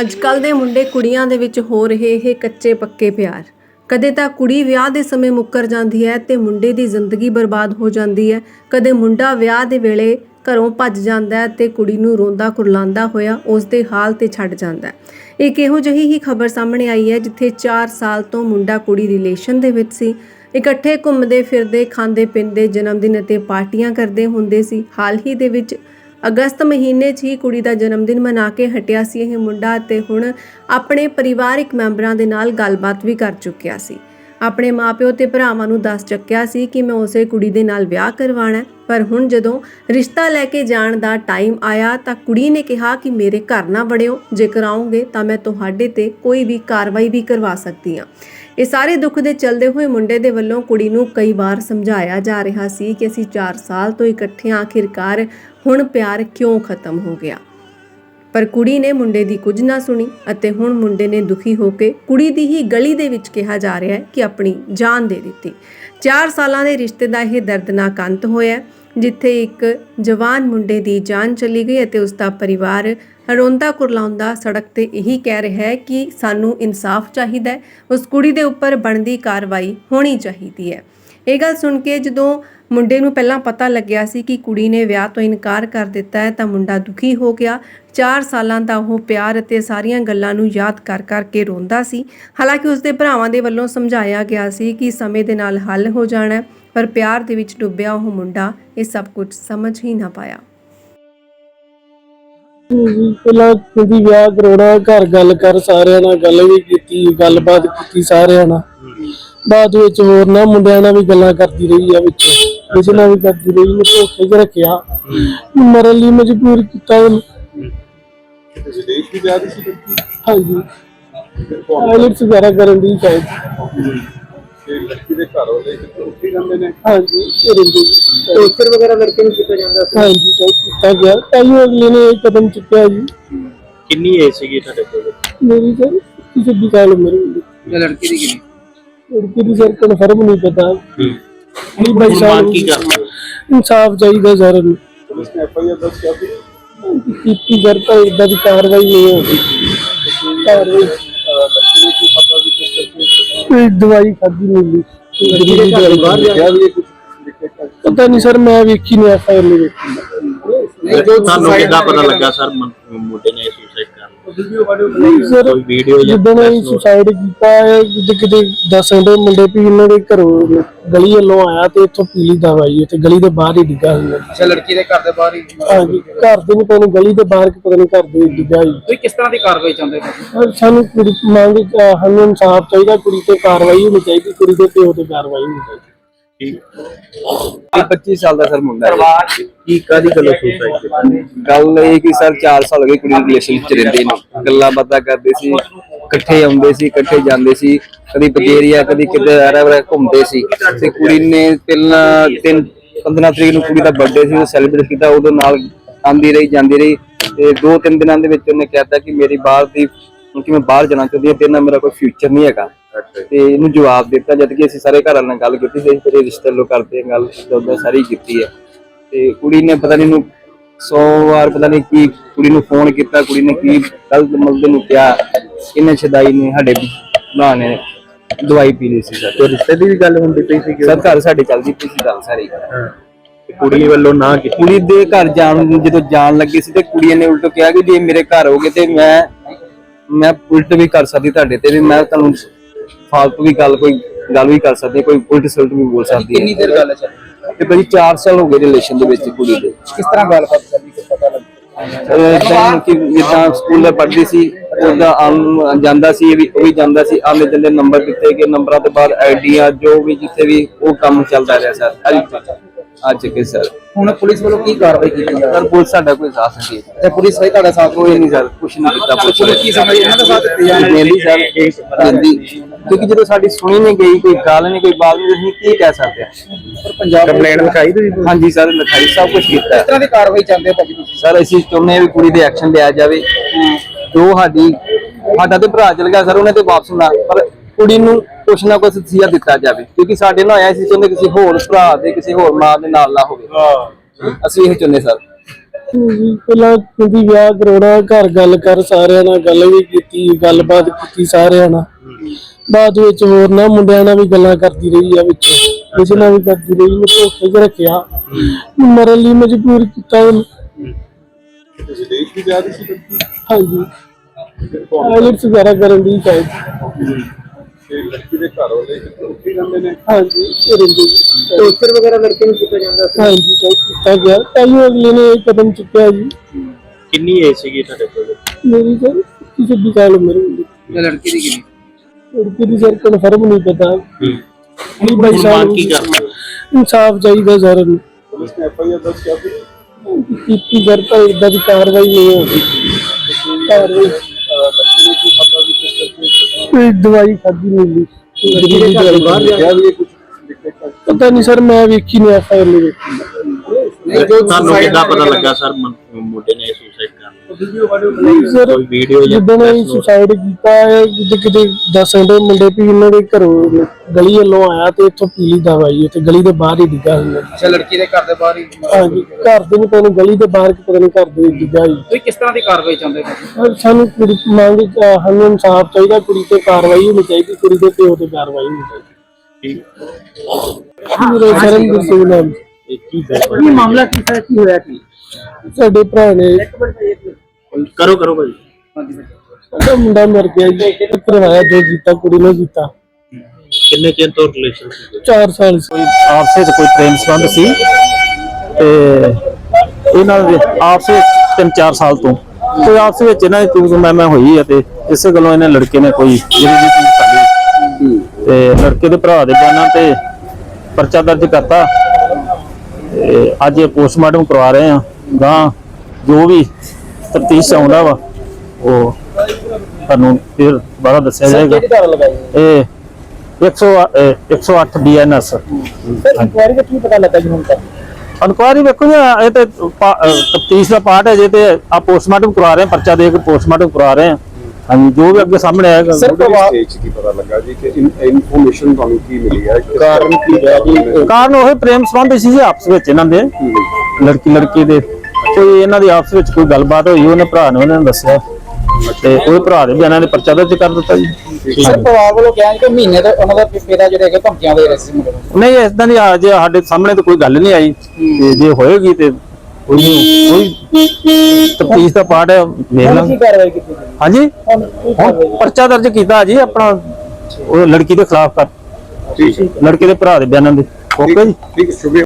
ਅੱਜ ਕੱਲ ਦੇ ਮੁੰਡੇ ਕੁੜੀਆਂ ਦੇ ਵਿੱਚ ਹੋ ਰਹੇ ਇਹ ਕੱਚੇ ਪੱਕੇ ਪਿਆਰ। ਕਦੇ ਤਾਂ ਕੁੜੀ ਵਿਆਹ ਦੇ ਸਮੇਂ ਮੁੱਕਰ ਜਾਂਦੀ ਹੈ ਤੇ ਮੁੰਡੇ ਦੀ ਜ਼ਿੰਦਗੀ ਬਰਬਾਦ ਹੋ ਜਾਂਦੀ ਹੈ। ਕਦੇ ਮੁੰਡਾ ਵਿਆਹ ਦੇ ਵੇਲੇ ਘਰੋਂ ਭੱਜ ਜਾਂਦਾ ਹੈ ਤੇ ਕੁੜੀ ਨੂੰ ਰੋਂਦਾ ਕੁਰਲਾਉਂਦਾ ਹੋਇਆ ਉਸ ਦੇ ਹਾਲ ਤੇ ਛੱਡ ਜਾਂਦਾ ਹੈ। ਇੱਕ ਇਹੋ ਜਿਹੀ ਹੀ ਖਬਰ ਸਾਹਮਣੇ ਆਈ ਹੈ ਜਿੱਥੇ 4 ਸਾਲ ਤੋਂ ਮੁੰਡਾ ਕੁੜੀ ਰਿਲੇਸ਼ਨ ਦੇ ਵਿੱਚ ਸੀ। ਇਕੱਠੇ ਘੁੰਮਦੇ ਫਿਰਦੇ, ਖਾਂਦੇ, ਪੀਂਦੇ, ਜਨਮ ਦਿਨ ਅਤੇ ਪਾਰਟੀਆਂ ਕਰਦੇ ਹੁੰਦੇ ਸੀ। ਹਾਲ ਹੀ ਦੇ ਵਿੱਚ ਅਗਸਤ ਮਹੀਨੇ 'ਚ ਹੀ ਕੁੜੀ ਦਾ ਜਨਮ ਦਿਨ ਮਨਾ ਕੇ ਹਟਿਆ ਸੀ। ਇਹ ਮੁੰਡਾ ਤੇ ਹੁਣ ਆਪਣੇ ਪਰਿਵਾਰਿਕ ਮੈਂਬਰਾਂ ਦੇ ਨਾਲ ਗੱਲਬਾਤ ਵੀ ਕਰ ਚੁੱਕਿਆ ਸੀ। ਆਪਣੇ ਮਾਪਿਓ ਤੇ ਭਰਾਵਾਂ ਨੂੰ ਦੱਸ ਚੱਕਿਆ ਸੀ ਕਿ ਮੈਂ ਉਸੇ ਕੁੜੀ ਦੇ ਨਾਲ ਵਿਆਹ ਕਰਵਾਉਣਾ ਪਰ ਹੁਣ ਜਦੋਂ ਰਿਸ਼ਤਾ ਲੈ ਕੇ ਜਾਣ ਦਾ ਟਾਈਮ ਆਇਆ ਤਾਂ ਕੁੜੀ ਨੇ ਕਿਹਾ ਕਿ ਮੇਰੇ ਘਰ ਨਾ ਵੜਿਓ। ਜੇ ਕਰਾਉਂਗੇ ਤਾਂ ਮੈਂ ਤੁਹਾਡੇ ਤੇ ਕੋਈ ਵੀ ਕਾਰਵਾਈ ਵੀ ਕਰਵਾ ਸਕਦੀ ਹਾਂ। ਇਹ ਸਾਰੇ ਦੁੱਖ ਦੇ ਚਲਦੇ ਹੋਏ ਮੁੰਡੇ ਦੇ ਵੱਲੋਂ ਕੁੜੀ ਨੂੰ ਕਈ ਵਾਰ ਸਮਝਾਇਆ ਜਾ ਰਿਹਾ ਸੀ ਕਿ ਅਸੀਂ 4 ਸਾਲ ਤੋਂ ਇਕੱਠੇ ਹਾਂ, ਆਖਿਰਕਾਰ ਹੁਣ ਪਿਆਰ ਕਿਉਂ ਖਤਮ ਹੋ ਗਿਆ? ਪਰ ਕੁੜੀ ਨੇ ਮੁੰਡੇ ਦੀ ਕੁਝ ਨਾ ਸੁਣੀ ਅਤੇ ਹੁਣ ਮੁੰਡੇ ਨੇ ਦੁਖੀ ਹੋ ਕੇ ਕੁੜੀ ਦੀ ਹੀ ਗਲੀ ਦੇ ਵਿੱਚ ਕਿਹਾ ਜਾ ਰਿਹਾ ਹੈ ਕਿ ਆਪਣੀ ਜਾਨ ਦੇ ਦਿੱਤੀ। 4 ਸਾਲਾਂ ਦੇ ਰਿਸ਼ਤੇ ਦਾ ਇਹ ਦਰਦਨਾਕ ਅੰਤ ਹੋਇਆ ਜਿੱਥੇ ਇੱਕ ਜਵਾਨ ਮੁੰਡੇ ਦੀ ਜਾਨ ਚਲੀ ਗਈ ਅਤੇ ਉਸ ਦਾ ਪਰਿਵਾਰ ਰੋਂਦਾ ਕੁਰਲਾਉਂਦਾ ਸੜਕ ਤੇ ਇਹੀ ਕਹਿ ਰਿਹਾ ਹੈ ਕਿ ਸਾਨੂੰ ਇਨਸਾਫ ਚਾਹੀਦਾ ਹੈ, ਉਸ ਕੁੜੀ ਦੇ ਉੱਪਰ ਬਣਦੀ ਕਾਰਵਾਈ ਹੋਣੀ ਚਾਹੀਦੀ ਹੈ। ਇਹ ਗੱਲ ਸੁਣ ਕੇ ਜਦੋਂ ਮੁੰਡੇ ਨੂੰ ਪਹਿਲਾਂ ਪਤਾ ਲੱਗਿਆ ਸੀ ਕਿ ਕੁੜੀ ਨੇ ਵਿਆਹ ਤੋਂ ਇਨਕਾਰ ਕਰ ਦਿੱਤਾ ਹੈ, ਤਾਂ ਮੁੰਡਾ ਦੁਖੀ ਹੋ ਗਿਆ। 4 ਸਾਲਾਂ ਦਾ ਉਹ ਪਿਆਰ ਅਤੇ ਸਾਰੀਆਂ ਗੱਲਾਂ ਨੂੰ ਯਾਦ ਕਰ ਕਰਕੇ ਰੋਂਦਾ ਸੀ। ਹਾਲਾਂਕਿ ਉਸਦੇ ਭਰਾਵਾਂ ਦੇ ਵੱਲੋਂ ਸਮਝਾਇਆ ਗਿਆ ਸੀ ਕਿ ਸਮੇਂ ਦੇ ਨਾਲ ਹੱਲ ਹੋ ਜਾਣਾ ਪਰ ਪਿਆਰ ਦੇ ਵਿੱਚ ਡੁੱਬਿਆ ਉਹ ਮੁੰਡਾ ਇਹ ਸਭ ਕੁਝ ਸਮਝ ਹੀ ਨਾ ਪਾਇਆ। ਜੀ ਪਹਿਲਾਂ ਕਹਿੰਦੀ ਵਿਆਹ ਕਰਾਉਣਾ ਘਰ ਗੱਲ ਕਰ ਸਾਰਿਆਂ ਨਾਲ ਗੱਲ ਵੀ ਕੀਤੀ ਗੱਲਬਾਤ ਕੀਤੀ ਸਾਰਿਆਂ ਨਾਲ। ਬਾਅਦ ਵਿੱਚ ਹੋਰ ਨਾ ਮੁੰਡਿਆਂ ਨਾਲ ਵੀ ਗੱਲਾਂ ਕਰਦੀ ਰਹੀ ਆ ਵਿੱਚ। ਇਹਦੇ ਨਾਲ ਵੀ ਕਰਦੀ ਰਹੀ ਮੈਂ ਧੋਖੇ 'ਚ ਰੱਖਿਆ। ਮਰਨ ਲਈ ਮਜਬੂਰ ਕੀਤਾ ਉਹਨੂੰ। ਵਿਦੇਸ਼ ਵੀ ਜਾ ਰਹੀ ਸੀ? ਹਾਂਜੀ। ਆਇਲਟਸ ਵਗੈਰਾ ਕਰਨ ਦੀ ਸ਼ਾਇਦ ਤੇ ਲੜਕੀ ਦੇ ਘਰ ਵਾਲੇ ਕਿੱਥੇ ਉੱਥੇ ਜਾਂਦੇ ਨੇ? ਹਾਂਜੀ ਇਹ ਰਹਿੰਦੀ ਜੀ। ਟੋਰਚਰ ਵਗੈਰਾ ਲੜਕੇ ਨੂੰ ਕੀਤਾ ਜਾਂਦਾ ਹਾਂਜੀ ਤਾਂ ਕੀਤਾ ਗਿਆ। ਤਾਈਓ ਅਗਲੇ ਨੇ ਇਹ ਕਦਮ ਚੁੱਕਿਆ ਜੀ। ਕਿੰਨੀ ਏਜ ਸੀਗੀ ਤੁਹਾਡੇ ਕੋਲ? ਮੇਰੀ ਸਰ ਕਿਸੇ ਦੀ ਗੱਲ ਉਮਰ ਹੁੰਦੀ। ਤੇ ਲੜਕੀ ਦੀ ਕਿੰਨੀ? ਲੜਕੀ ਦੀ ਸਰ ਕਨਫਰਮ ਨਹੀਂ ਪਤਾ। ਨਹੀਂ ਭਾਈ ਹੁਣ ਸਾਹਿਬ ਮੰਗ ਕੀ ਕਰਦੇ ਹੋ? ਇਨਸਾਫ ਚਾਹੀਦਾ ਸਰ। ਨੂੰ ਪੁਲਿਸ ਨੇ ਐਫ ਆਈ ਆਰ ਦਰਜ ਕਰ ਦਿੱਤੀ? ਕੀਤੀ ਸਰ ਤਾਂ ਇਦਾਂ ਦੀ ਕਾਰਵਾਈ ਨਹੀਂ ਹੋਈ ਕਾਰਵਾਈ ਲੜਕੇ ਨੇ ਕੀ ਪਤਾ ਵੀ ਕਿਸ ਕਰਕੇ ਕੋਈ ਦਵਾਈ ਖਾਦੀ ਨਹੀਂ ਲਈ ਬਾਹਰ ਜਾ ਵੀ ਕੁਝ ਪਤਾ ਨਹੀਂ ਸਰ ਮੈਂ ਵੇਖੀ ਨਹੀਂ ਐਫ ਆਈ ਆਰ ਨਹੀਂ ਵੇਖੀ। ਤੁਹਾਨੂੰ ਕਿੱਦਾਂ ਪਤਾ ਲੱਗਾ ਸਰ? ਨਹੀਂ ਸਰ ਕੋਈ ਵੀਡੀਓ ਜਾਂ ਜਿੱਦਣ press ਇਹ note? ਸੁਸਾਈਡ ਕੀਤਾ ਹੈ ਕਿਤੇ ਕਿਤੇ ਦੱਸਣ ਦੇ ਮੁੰਡੇ ਵੀ ਇਹਨਾਂ ਦੇ ਘਰੋਂ ਗਲੀ ਵੱਲੋਂ ਆਇਆ ਤੇ ਇੱਥੋਂ ਪੀਲੀ ਦਵਾਈ ਉੱਥੇ ਗਲੀ ਦੇ ਬਾਹਰ ਹੀ ਡਿੱਗਾ ਸੀ। ਅੱਛਾ ਲੜਕੀ ਦੇ ਘਰ ਦੇ ਬਾਹਰ ਹੀ ਹਾਂਜੀ ਘਰ ਦੇ ਨਹੀਂ ਪਤਾ ਨਹੀਂ ਗਲੀ ਦੇ ਬਾਹਰ ਕਿ ਪਤਾ ਨਹੀਂ ਘਰ ਦੇ ਡਿੱਗਾ ਸੀ। ਤੁਸੀਂ ਕਿਸ ਤਰ੍ਹਾਂ ਦੀ ਕਾਰਵਾਈ ਚਾਹੁੰਦੇ ਹੋ? ਔਰ ਸਾਨੂੰ ਕੁੜੀ ਮੰਗ ਸਾਨੂੰ ਇਨਸਾਫ ਚਾਹੀਦਾ ਕੁੜੀ ਤੇ ਕਾਰਵਾਈ ਹੋਣੀ ਚਾਹੀਦੀ ਕੁੜੀ ਦੇ ਪਿਓ ਤੇ ਕਾਰਵਾਈ ਹੋਣੀ ਚਾਹੀਦੀ। 25 ਸਾਲ ਦਾ ਸਰ ਮੁੰਡਾ ਹੈ। ਕੀ ਕਾਦੀ ਗੱਲ ਸੁਸਾਈਡ ਗੱਲ ਇਹ ਕਿ ਸਰ 4 ਸਾਲ ਹੋ ਗਏ ਕੁੜੀ ਰਿਲੇਸ਼ਨ ਚ ਰਹਿੰਦੇ ਨੇ। ਗੱਲਾਂ ਬਾਤਾਂ ਕਰਦੇ ਸੀ ਇਕੱਠੇ ਆਉਂਦੇ ਸੀ ਇਕੱਠੇ ਜਾਂਦੇ ਸੀ। ਕਦੀ ਬਜੇਰੀਆ ਕਦੀ ਕਿਤੇ ਆਰਾ ਘੁੰਮਦੇ ਸੀ। ਤੇ ਕੁੜੀ ਨੇ ਪਹਿਲਾਂ ਤਿੰਨ 15 ਤਰੀਕ ਨੂੰ ਕੁੜੀ ਦਾ ਬਰਥਡੇ ਸੀ ਉਹ ਸੈਲੀਬ੍ਰੇਟ ਕੀਤਾ ਉਦੋਂ ਨਾਲ ਆਂਦੀ ਰਹੀ ਜਾਂਦੀ ਰਹੀ। ਤੇ ਦੋ ਤਿੰਨ ਦਿਨਾਂ ਦੇ ਵਿੱਚ ਉਹਨੇ ਕਹਿਤਾ ਕਿ ਮੇਰੀ ਬਾਹਰ ਦੀ ਕਿ ਮੈਂ ਬਾਹਰ ਜਾਣਾ ਚਾਹੁੰਦੀ ਹਾਂ ਤੇਰੇ ਨਾਲ ਮੇਰਾ ਕੋਈ ਫਿਊਚਰ ਨਹੀਂ ਹੈਗਾ। ਤੇ ਇਹਨੂੰ ਜਵਾਬ ਦਿੱਤਾ ਜਦ ਕਿ ਅਸੀਂ ਸਾਰੇ ਘਰਾਂ ਨਾਲ ਗੱਲ ਕੀਤੀ ਸੀ ਤੇਰੇ ਰਿਸ਼ਤੇ ਲੋ ਕਰਦੇ ਹਾਂ ਗੱਲ ਉਹਦਾ ਸਾਰੀ ਕੀਤੀ ਹੈ। ਤੇ ਕੁੜੀ ਨੇ ਪਤਾ ਨਹੀਂ ਨੂੰ 100 ਵਾਰ ਪਤਾ ਨਹੀਂ ਕੀ ਕੁੜੀ ਨੂੰ ਫੋਨ ਕੀਤਾ ਕੁੜੀ ਨੇ ਕੀ ਗਲਤ ਮਲਦੇ ਨੂੰ ਕਿਹਾ। ਇਹਨੇ ਛਦਾਈ ਨੇ ਸਾਡੇ ਭਰਾ ਨੇ ਦਵਾਈ ਪੀ ਲਈ ਸੀ ਸਰ। ਤੇ ਰਿਸ਼ਤੇ ਦੀ ਵੀ ਗੱਲ ਹੁੰਦੀ ਪਈ ਸੀ ਸਰ ਘਰ ਸਾਡੇ ਚੱਲਦੀ ਪਈ ਸੀ ਗੱਲ ਸਾਰੀ। ਕੁੜੀ ਵੱਲੋਂ ਨਾ ਕੀਤੀ। ਕੁੜੀ ਦੇ ਘਰ ਜਾਣ ਨੂੰ ਜਦੋਂ ਜਾਣ ਲੱਗੀ ਸੀ ਤੇ ਕੁੜੀ ਨੇ ਉਲਟੋ ਕਿਹਾ ਕਿ ਜੇ ਮੇਰੇ ਘਰ ਹੋਗੇ ਤੇ ਮੈਂ ਮੈਂ ਉਲਟ ਵੀ ਕਰ ਸਕਦੀ ਤੁਹਾਡੇ ਤੇ ਵੀ ਮੈਂ ਤੁਹਾਨੂੰ ਫਾਲਤੂ ਵੀ ਗੱਲ ਕੋਈ ਗੱਲ ਵੀ ਕਰ ਸਕਦੀ ਕੋਈ ਉਲਟ ਸਲਟ ਵੀ ਬੋਲ ਸਕਦੀ ਕਿੰਨੀ ਦੇਰ ਗੱਲ ਚੱਲੀ? ਤੇ ਭਾਜੀ 4 ਸਾਲ ਹੋ ਗਏ ਰਿਲੇਸ਼ਨ ਦੇ ਵਿੱਚ ਕੁੜੀ ਦੇ। ਕਿਸ ਤਰ੍ਹਾਂ ਗੱਲਬਾਤ ਚੱਲੀ ਕਿਸ ਪਤਾ ਲੱਗਾ ਇਦਾਂ ਕਿ ਜਿੱਦਾਂ ਸਕੂਲ ਪੜ੍ਹਦੀ ਸੀ ਉਹਦਾ ਆਮ ਜਾਂਦਾ ਸੀ ਇਹ ਵੀ ਉਹ ਵੀ ਜਾਂਦਾ ਸੀ ਆਲੇ ਜੱਲੇ ਨੰਬਰ ਦਿੱਤੇ ਗਏ ਨੰਬਰਾਂ ਤੋਂ ਬਾਅਦ ਆਈਡੀਆਂ ਜੋ ਵੀ ਜਿੱਥੇ ਵੀ ਉਹ ਕੰਮ ਚੱਲਦਾ ਰਿਹਾ ਸਰ। ਅੱਜ ਅੱਜ ਕੇ ਸਰ। ਹੁਣ ਪੁਲਿਸ ਵੱਲੋਂ ਕੀ ਕਾਰਵਾਈ ਕੀਤੀ ਜਾ ਸਰ ਪੁਲਿਸ ਸਾਡਾ ਕੋਈ ਸਾਥ ਨਹੀਂ ਦੇ ਤੇ ਪੁਲਿਸ ਸਹੀ ਤੁਹਾਡਾ ਸਾਥ ਕੋਈ ਨਹੀਂ ਸਰ ਕੁਛ ਨਹੀਂ ਕੀਤਾ ਪੁਲਿਸ ਕੀ ਸਮਝ ਇਹਨਾਂ ਦਾ ਸਾਥ ਦਿੱਤੀ ਜਾ ਦਿੰਦੀ ਸਰ ਦਿੰਦੀ ਕਿਉਂਕਿ ਜਦੋਂ ਸਾਡੀ ਸੁਣੀ ਨਹੀਂ ਗਈ ਕੋਈ ਗੱਲ ਨਹੀਂ ਕੋਈ ਬਾਤ ਨਹੀਂ ਅਸੀਂ ਕੀ ਕਹਿ ਸਕਦੇ ਹਾਂ? ਪੰਜਾਬ ਕੰਪਲੇਂਟ ਲਿਖਾਈ ਤੁਸੀਂ? ਹਾਂਜੀ ਸਰ ਲਿਖਾਈ ਸਭ ਕੁਝ ਕੀਤਾ ਕਿਸ ਤਰ੍ਹਾਂ ਦੀ ਕਾਰਵਾਈ ਚਾਹੁੰਦੇ ਹੋ ਭਾਜੀ ਤੁਸੀਂ? ਸਰ ਅਸੀਂ ਚਾਹੁੰਦੇ ਹਾਂ ਵੀ ਕੁੜੀ ਦੇ ਐਕਸ਼ਨ ਲਿਆ ਜਾਵੇ। ਜੋ ਸਾਡੀ ਸਾਡਾ ਤੇ ਭਰਾ ਚਲ ਗਿਆ ਸਰ ਉਹਨੇ ਤੇ ਵਾਪਸ ਨਾ ਪਰ ਕੁੜੀ ਨੂੰ ਕੁਛ ਨਾ ਕੁਛ ਤਸੀਹਾ ਦਿੱਤਾ ਜਾਵੇ। ਕਿਉਂਕਿ ਸਾਡੇ ਨਾਲ ਆਇਆ ਸੀ ਚਾਹੁੰਦੇ ਕਿਸੇ ਹੋਰ ਭਰਾ ਦੇ ਕਿਸੇ ਹੋਰ ਮਾਂ ਦੇ ਨਾਲ ਨਾ ਹੋਵੇ। ਅਸੀਂ ਇਹ ਚਾਹੁੰਦੇ ਸਰ। ਪਹਿਲਾਂ ਕਹਿੰਦੀ ਵਿਆਹ ਕਰਾਉਣਾ ਘਰ ਗੱਲ ਕਰ ਸਾਰਿਆਂ ਨਾਲ ਗੱਲ ਵੀ ਕੀਤੀ ਗੱਲਬਾਤ ਕੀਤੀ ਸਾਰਿਆਂ ਨਾਲ। ਬਾਅਦ ਵਿੱਚ ਹੋਰ ਨਾ ਮੁੰਡਿਆਂ ਨਾਲ ਵੀ ਗੱਲਾਂ ਕਰਦੀ ਰਹੀ ਆ ਵਿੱਚ। ਕਿਸੇ ਨਾਲ ਵੀ ਕਰਦੀ ਰਹੀ ਮੈਂ ਧੋਖੇ 'ਚ ਰੱਖਿਆ। ਮਰਨ ਲਈ ਮਜਬੂਰ ਕੀਤਾ ਉਹਨੂੰ। ਵਿਦੇਸ਼ ਵੀ ਜਾ ਰਹੀ ਸੀ ਲੜਕੀ ਹਾਂਜੀ। ਆਇਲਟਸ ਵਗੈਰਾ ਕਰਨ ਦੀ ਸ਼ਾਇਦ ਤੇ ਲੜਕੀ ਦੇ ਘਰ ਵਾਲੇ ਕਿੱਥੇ ਉੱਥੇ ਹੀ ਰਹਿੰਦੇ ਨੇ? ਹਾਂਜੀ ਰਿੰਦੀ ਟੋਰਚਰ ਵਗੈਰਾ ਲੜਕੇ ਨੂੰ ਕੀਤਾ ਜਾਂਦਾ ਹਾਂਜੀ ਤਾਂ ਕੀਤਾ ਗਿਆ। ਤਾਈਓ ਅਗਲੇ ਨੇ ਇਹ ਕਦਮ ਚੁੱਕਿਆ ਜੀ। ਕਿੰਨੀ ਏਜ ਸੀਗੀ ਤੁਹਾਡੇ ਕੋਲ? ਮੇਰੀ ਸਰ ਕਿਸੇ ਦੀ ਗੱਲ ਮੇਰੀ ਲੜਕੀ ਦੀ ਕਿੰਨੀ? ਦੀ ਸਰ ਕਨਫਰਮ ਨਹੀਂ ਪਤਾ। ਨਹੀਂ ਬਾਈ ਹੁਣ ਸਾਹਿਬ ਮੰਗ ਕੀ ਕਰਦੇ ਹੋ ਇਨਸਾਫ ਚਾਹੀਦਾ ਸਰ। ਨੂੰ ਪੁਲਿਸ ਨੇ ਐਫ ਆਈ ਆਰ ਦਰਜ ਕਰ ਦਿੱਤੀ? ਕੀਤੀ ਸਰ ਪਰ ਇਦਾਂ ਦੀ ਕਾਰਵਾਈ ਨਹੀਂ ਹੋਈ ਕਾਰਵਾਈ ਬੱਚੇ ਨੇ ਕੀ ਪਤਾ ਵੀ ਕਿਸ ਕਰਕੇ ਕੋਈ ਦਵਾਈ ਖਾਦੀ ਨਹੀਂ ਲਈ ਕਿਹਾ ਵੀ ਇਹ ਕੁਝ ਦਿੱਕਤ ਪਤਾ ਨਹੀਂ ਸਰ ਮੈਂ ਵੇਖੀ ਨਹੀਂ ਐਫ ਆਈ ਨਹੀਂ ਵੇਖੀ ਜੋ ਤੁਹਾਨੂੰ ਕਿੱਦਾਂ ਪਤਾ ਲੱਗਾ ਸਰ? ਮ- ਨਹੀਂ ਸਰ ਕੋਈ ਵੀਡੀਓ ਜਾਂ press ਇਹ? ਸੁਸਾਈਡ ਕੀਤਾ ਹੈ ਕਿਤੇ ਕਿਤੇ ਦੱਸਣ ਦੇ ਮੁੰਡੇ ਵੀ ਇਹਨਾਂ ਦੇ ਘਰੋਂ ਗਲੀ ਵੱਲੋਂ ਆਇਆ ਤੇ ਇੱਥੋਂ ਪੀਲੀ ਦਵਾਈ ਉੱਥੇ ਗਲੀ ਦੇ ਬਾਹਰ ਹੀ ਡਿੱਗਾ ਹੁੰਦਾ ਅੱਛਾ ਲੜਕੀ ਦੇ ਘਰ ਦੇ ਬਾਹਰ ਹੀ ਹਾਂਜੀ ਘਰ ਦੇ ਨਹੀਂ ਪਤਾ ਨੀ ਗਲੀ ਦੇ ਬਾਹਰ ਕਿ ਪਤਾ ਨਹੀਂ ਘਰ ਦੇ ਡਿੱਗਾ ਹੀ ਤੁਸੀਂ ਕਿਸ ਤਰ੍ਹਾਂ ਦੀ ਕਾਰਵਾਈ ਚਾਹੁੰਦੇ ਹੋ? ਸਾਨੂੰ ਕੁੜੀ ਮੰਗ ਸਾਨੂੰ ਇਨਸਾਫ ਚਾਹੀਦਾ ਕੁੜੀ ਤੇ ਕਾਰਵਾਈ ਹੋਣੀ ਚਾਹੀਦੀ ਕੁੜੀ ਦੇ ਪਿਓ ਤੇ ਕਾਰਵਾਈ ਹੋਣੀ ਚਾਹੀਦੀ। ਮੇਰੇ ਸ਼ਰਮਜੀਤ ਸਿੰਘ ਨਾਮ ਕੀ ਮਾਮਲਾ ਕੀ ਹੋਇਆ ਕੀ ਸਾਡੇ ਭਰਾ ਨੇ ਕਰੋ ਕਰੋ ਭਾਈ ਸਾਡਾ ਮੁੰਡਾ ਮਰ ਗਿਆ ਜੀ ਕਰਵਾਇਆ ਜੋ ਕੀਤਾ ਕੁੜੀ ਨੇ ਕੀਤਾ ਕਿੰਨੇ ਚਿਰ ਤੋਂ ਰਿਲੇਸ਼ਨ ਸੀ? 4 ਸਾਲ ਸੀ। ਆਪਸ ਕੋਈ ਪ੍ਰੇਮ ਸੰਬੰਧ ਸੀ? ਤੇ ਇਹਨਾਂ ਦੇ ਆਪਸ ਵਿੱਚ 3-4 ਸਾਲ ਤੋਂ। ਕੋਈ ਆਪਸ ਵਿੱਚ ਇਹਨਾਂ ਦੀ ਤੂੰ ਤੂੰ ਮੈਂ ਮੈਂ ਹੋਈ ਹੈ ਤੇ ਇਸੇ ਗੱਲੋਂ ਇਹਨੇ ਲੜਕੇ ਨੇ ਕੋਈ ਜਿਹੜੀ ਵੀ ਚੀਜ਼ ਕਰ ਲਈ। ਤੇ ਲੜਕੇ ਦੇ ਭਰਾ ਦੇ ਬਿਆਨਾਂ ਤੇ ਪਰਚਾ ਦਰਜ ਕਰਤਾ। ਤੇ ਅੱਜ ਇਹ ਪੋਸਟਮਾਰਟਮ ਕਰਵਾ ਰਹੇ ਆ। ਗਾਂ ਜੋ ਵੀ ਤਫਤੀਸ਼ ਆਉਂਦਾ ਵਾ। ਉਹ ਤੁਹਾਨੂੰ ਫਿਰ ਦੁਬਾਰਾ ਦੱਸਿਆ ਜਾਏਗਾ। ਇਹ 100 ਅਹ 108 ਬੀਐਨਐਸ ਇਨਕੁਆਇਰੀ ਦਾ ਕੀ ਪਤਾ ਲੱਗਾ ਜੀ ਹੁਣ ਤੱਕ? ਇਨਕੁਆਇਰੀ ਵੇਖੋ ਜੀ ਇਹ ਤੇ ਤਫਤੀਸ਼ ਦਾ ਪਾਰਟ ਹੈ ਜੇ ਤੇ ਆ ਪੋਸਟਮਾਰਟਮ ਕਰਵਾ ਰਹੇ ਹਾਂ ਪਰਚਾ ਦੇ ਕੇ ਪੋਸਟਮਾਰਟਮ ਕਰਵਾ ਰਹੇ ਹਾਂ। ਹਾਂਜੀ ਜੋ ਵੀ ਅੱਗੇ ਸਾਹਮਣੇ ਆਏਗਾ। ਸਟੇਜ 'ਚ ਕੀ ਪਤਾ ਲੱਗਾ ਜੀ ਕਿ ਇਨਫੋਰਮੇਸ਼ਨ ਤੁਹਾਨੂੰ ਕੀ ਮਿਲੀ ਹੈ ਕਾਰਨ ਕੀ ਹੈ? ਜੀ ਕਾਰਨ ਉਹ ਪ੍ਰੇਮ ਸੰਬੰਧ ਸੀ ਜੀ ਆਪਸ ਵਿੱਚ ਇਹਨਾਂ ਦੇ। ਲੜਕੀ ਲੜਕੀ ਦੇ। ਕੋਈ ਇਹਨਾਂ ਦੀ ਆਪਸ ਵਿੱਚ ਕੋਈ ਗੱਲਬਾਤ ਹੋਈ ਉਹਨੇ ਭਰਾ ਨੇ ਉਹਨਾਂ ਨੂੰ ਦੱਸਿਆ। ਤੇ ਉਹ ਭਰਾ ਦੇ ਬਿਆਨਾਂ ਦੇ ਪਰਚਾ ਦਰਜ ਕਰ ਦਿੱਤਾ ਜੀ। ਸਰ ਪਰਿਵਾਰ ਵੱਲੋਂ ਕਿਹਾ ਕਿ ਮਹੀਨੇ ਤੋਂ ਉਹਨਾਂ ਦਾ ਪਿਤਾ ਜਿਹੜੇ ਹੈਗੇ ਧਮਕੀਆਂ ਦੇ ਰਹੇ ਸੀ ਮੁੰਡੇ ਨੂੰ। ਨਹੀਂ ਇਦਾਂ ਦੀ ਅਜੇ ਸਾਡੇ ਸਾਹਮਣੇ ਤਾਂ ਕੋਈ ਗੱਲ ਨਹੀਂ ਆਈ। ਤੇ ਜੇ ਹੋਏਗੀ ਤੇ ਕੋਈ ਕੋਈ ਤਫਤੀਸ਼ ਦਾ ਪਾਰਟ ਹੈ ਵੇਖ ਲਾਂਗੇ। ਕਾਰਵਾਈ ਕੀਤੀ ਹਾਂਜੀ? ਹੁਣ ਪਰਚਾ ਦਰਜ ਕੀਤਾ ਜੀ ਆਪਣਾ ਉਹ ਲੜਕੀ ਦੇ ਖਿਲਾਫ ਕਰ। ਲੜਕੇ ਦੇ ਭਰਾ ਦੇ ਬਿਆਨਾਂ ਦੇ। ਓਕੇ ਜੀ। ਠੀਕ ਹੈ ਸ਼ੁਕਰੀਆ।